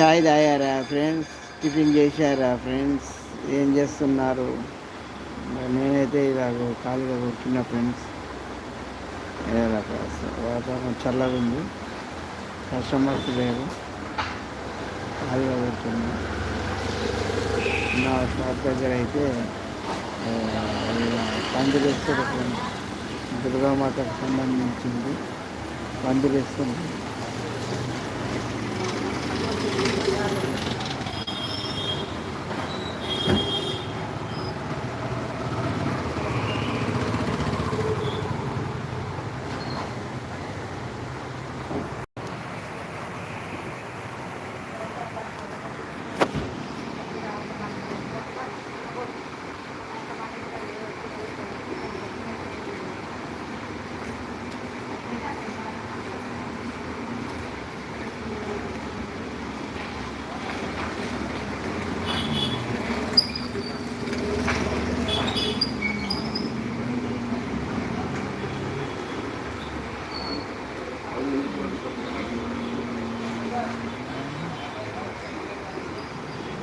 చాయ్ తాగారా friends? Tiffin చేశారా friends? ఏం చేస్తున్నారు? నేనైతే ఇలాగ ఖాళీగా కొట్టిన ఫ్రెండ్స్. వాతావరణం చల్లగా ఉంది. కస్టమర్స్ లేరు. ఖాళీగా కూర్చున్నా. నా షాప్ దగ్గర అయితే ఆ, వేస్తారు ఫ్రెండ్స్. దుర్గామాతకు సంబంధించింది పందిరి వేస్తుంది Thank you.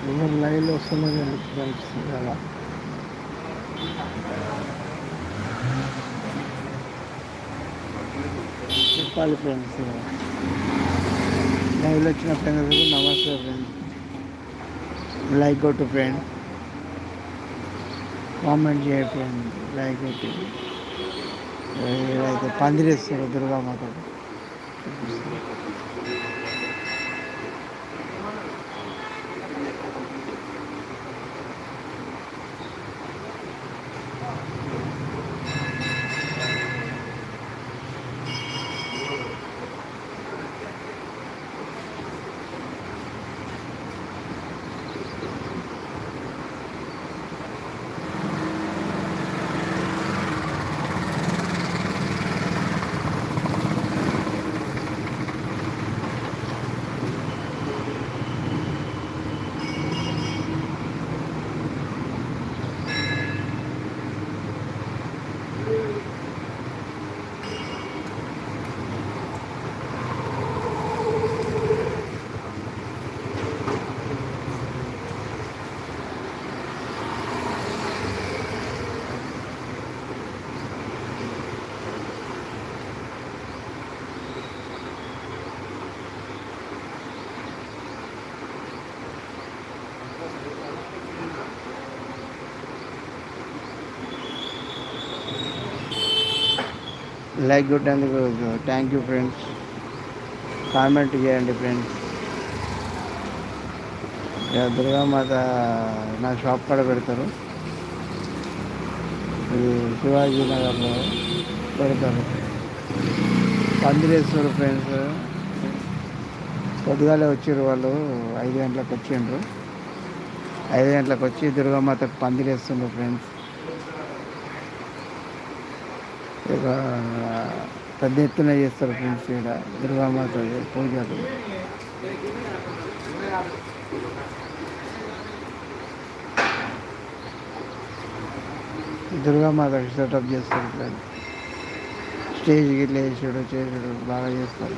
ఎవరు లైవ్లో ఎందుకు కనిపిస్తుంది అలా చెప్పాలి ఫ్రెండ్స్ లైవ్లో వచ్చిన ఫ్రెండ్స్ నమస్తే ఫ్రెండ్ లైక్ కొట్టు ఫ్రెండ్. కామెంట్ చేయ ఫ్రెండ్ లైక్ కొట్టి. అయితే పందిరేస్తారు దుర్గామాతకు లైక్ కొట్టేందుకు థ్యాంక్ యూ ఫ్రెండ్స్. కామెంట్ చేయండి ఫ్రెండ్స్. దుర్గామాత నా షాప్ కాడ పెడతారు. ఇది శివాజీ నగర్లో పెడతారు. పందిరేశ్వరు ఫ్రెండ్స్. పొద్దుగాలే వచ్చారు వాళ్ళు. ఐదు గంటలకు వచ్చిండ్రు. ఐదు గంటలకు వచ్చి దుర్గామాతకు పందిరేస్తుండ్రు ఫ్రెండ్స్. ఇక పెద్ద ఎత్తున చేస్తారు ఫ్రెండ్స్ ఇక్కడ దుర్గామాత పూజలు. దుర్గామాతకి సెటప్ చేస్తారు ఫ్రెండ్స్ స్టేజ్ గిట్ల వేసాడు చేసుడు బాగా చేస్తారు.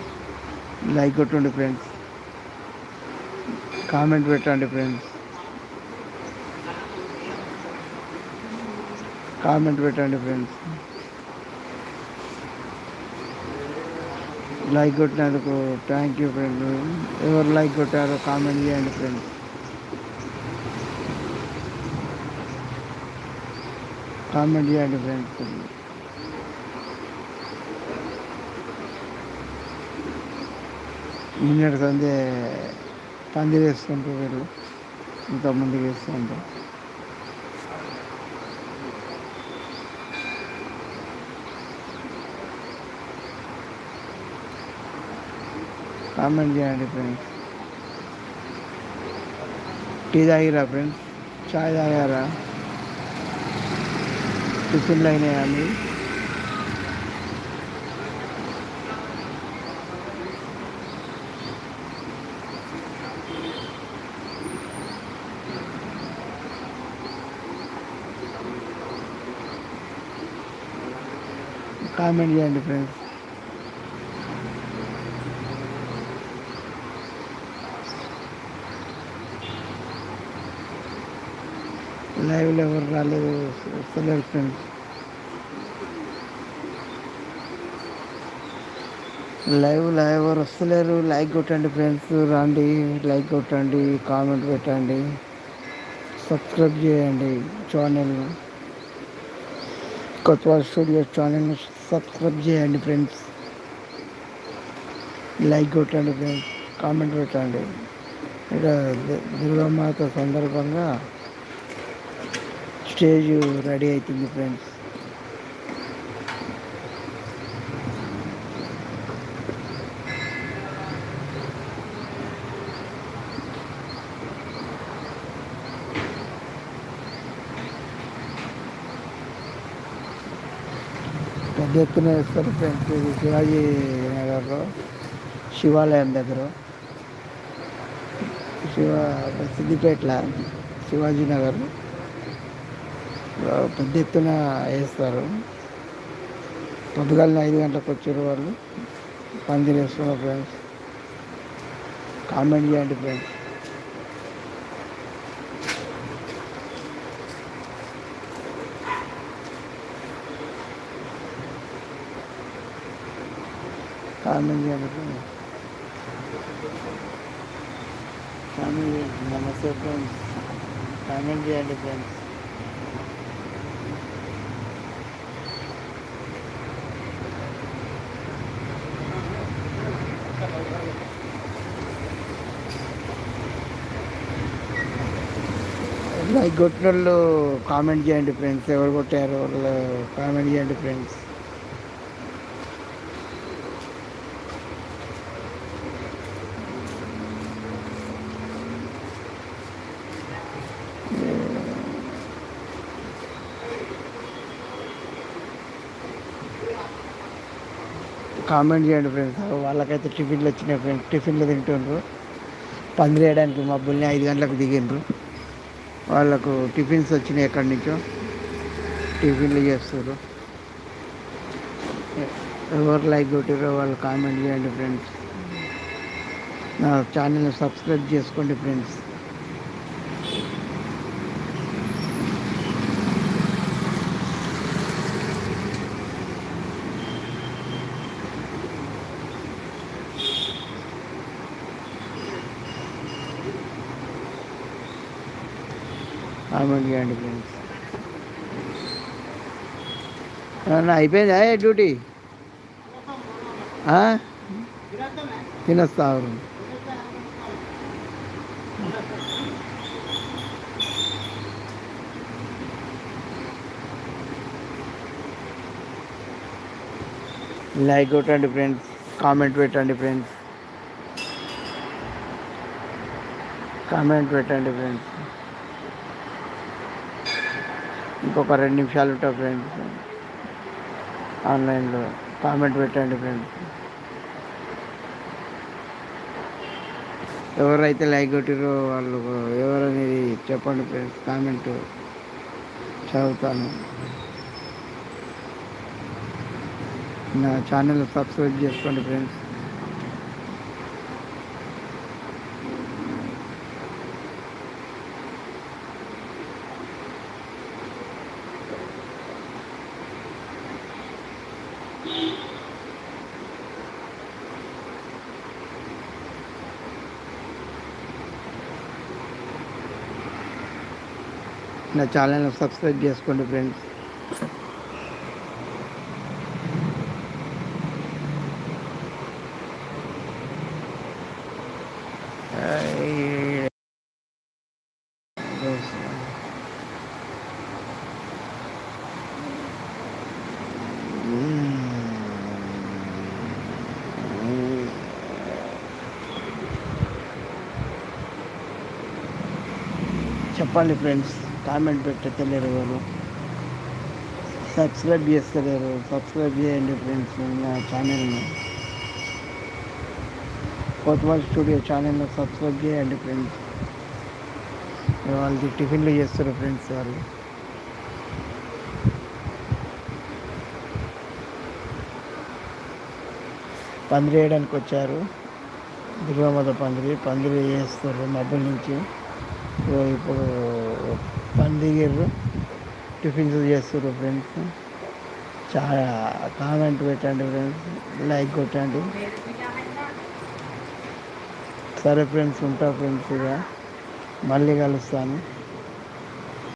లైక్ కొట్టండి ఫ్రెండ్స్. కామెంట్ పెట్టండి ఫ్రెండ్స్. కామెంట్ పెట్టండి ఫ్రెండ్స్. లైక్ కొట్టినందుకు థ్యాంక్ యూ ఫ్రెండ్ ఎవరు లైక్ కొట్టారో కామెంట్ చేయండి ఫ్రెండ్ కామెంట్ చేయండి ఫ్రెండ్స్ నిన్నటి సందే పందిరి వేస్తుంటారు వీళ్ళు. ఇంతమంది వేస్తుంటారు. కామెంట్ చేయండి ఫ్రెండ్స్ టీ తాగిరా ఫ్రెండ్స్ చాయ్ తాగారా టిఫిన్లు అయినాయా మీ కామెంట్ చేయండి ఫ్రెండ్స్ లైవ్లో ఎవరు రాలేదు. వస్తలేరు ఫ్రెండ్స్. లైవ్లో ఎవరు వస్తలేరు. లైక్ కొట్టండి ఫ్రెండ్స్. రండి. లైక్ కొట్టండి. కామెంట్ పెట్టండి. సబ్స్క్రైబ్ చేయండి ఛానల్ కొత్త స్టూడియో ఛానల్ని సబ్స్క్రైబ్ చేయండి ఫ్రెండ్స్. లైక్ కొట్టండి ఫ్రెండ్స్. కామెంట్ పెట్టండి. ఇక దు- దుర్గామాత సందర్భంగా స్టేజ్ రెడీ అవుతుంది ఫ్రెండ్స్. పెద్ద ఎత్తున వేస్తారు ఫ్రెండ్స్. ఇది శివాజీ నగర్లో శివాలయం దగ్గర. శివ సిద్దిపేటల శివాజీ నగర్. పెద్ద ఎత్తున వేస్తారు. పొద్దుగాలని ఐదు గంటలకు వచ్చారు వాళ్ళు. పందిరి వేస్తున్నారు ఫ్రెండ్స్ కామెంట్ చేయండి ఫ్రెండ్స్ కామెంట్ చేయండి ఫ్రెండ్స్ కామెంట్ చేయండి. నమస్తే ఫ్రెండ్స్ కామెంట్ చేయండి ఫ్రెండ్స్ లైక్ కొట్టిన వాళ్ళు కామెంట్ చేయండి ఫ్రెండ్స్. ఎవరు కొట్టారు వాళ్ళు కామెంట్ చేయండి ఫ్రెండ్స్. కామెంట్ చేయండి ఫ్రెండ్స్. వాళ్ళకైతే టిఫిన్లు వచ్చినాయి ఫ్రెండ్స్. టిఫిన్లు తింటుండ్రు. పందిరేయడానికి మబ్బుల్ని ఐదు గంటలకు దిగిండ్రు. వాళ్ళకు టిఫిన్స్ వచ్చినాయి ఎక్కడి నుంచో. టిఫిన్లు చేస్తారు. ఎవరు లైక్ కొట్టారో వాళ్ళు కామెంట్ చేయండి ఫ్రెండ్స్. నా ఛానల్ని సబ్స్క్రైబ్ చేసుకోండి ఫ్రెండ్స్. కామెంట్ చేయండి ఫ్రెండ్స్ అయిపోయిందా ఏ డ్యూటీ? ఆ? లైక్ కొట్టండి ఫ్రెండ్స్ కామెంట్ పెట్టండి ఫ్రెండ్స్ కామెంట్ పెట్టండి ఫ్రెండ్స్ ఇంకొక రెండు నిమిషాలు ఉంటా ఫ్రెండ్స్ ఆన్లైన్లో కామెంట్ పెట్టండి ఫ్రెండ్స్. ఎవరైతే లైక్ కొట్టిరో వాళ్ళు ఎవరనేది చెప్పండి ఫ్రెండ్స్ కామెంట్ చదువుతాను. నా ఛానల్ సబ్స్క్రైబ్ చేసుకోండి ఫ్రెండ్స్. నా ఛానల్ని సబ్స్క్రైబ్ చేసుకోండి ఫ్రెండ్స్. చెప్పండి ఫ్రెండ్స్. కామెంట్ పెట్టలేరు ఎవరు. సబ్స్క్రైబ్ చేస్తలేరు. సబ్స్క్రైబ్ చేయండి ఫ్రెండ్స్ నా ఛానల్ని కోతవాల్ స్టూడియో ఛానల్ని సబ్స్క్రైబ్ చేయండి ఫ్రెండ్స్ వాళ్ళకి టిఫిన్లు చేస్తారు ఫ్రెండ్స్ వాళ్ళు పందిరి వేయడానికి వచ్చారు. దుర్గామాత పందిరి పందిరి వేస్తారు మబ్బుల నుంచి. ఇప్పుడు పందిరి దిగిర్రు టిఫిన్స్ చేస్తారు ఫ్రెండ్స్. చాలా కామెంట్ పెట్టండి ఫ్రెండ్స్. లైక్ కొట్టండి. సరే ఫ్రెండ్స్ ఉంటా ఫ్రెండ్స్ ఇక. మళ్ళీ కలుస్తాను.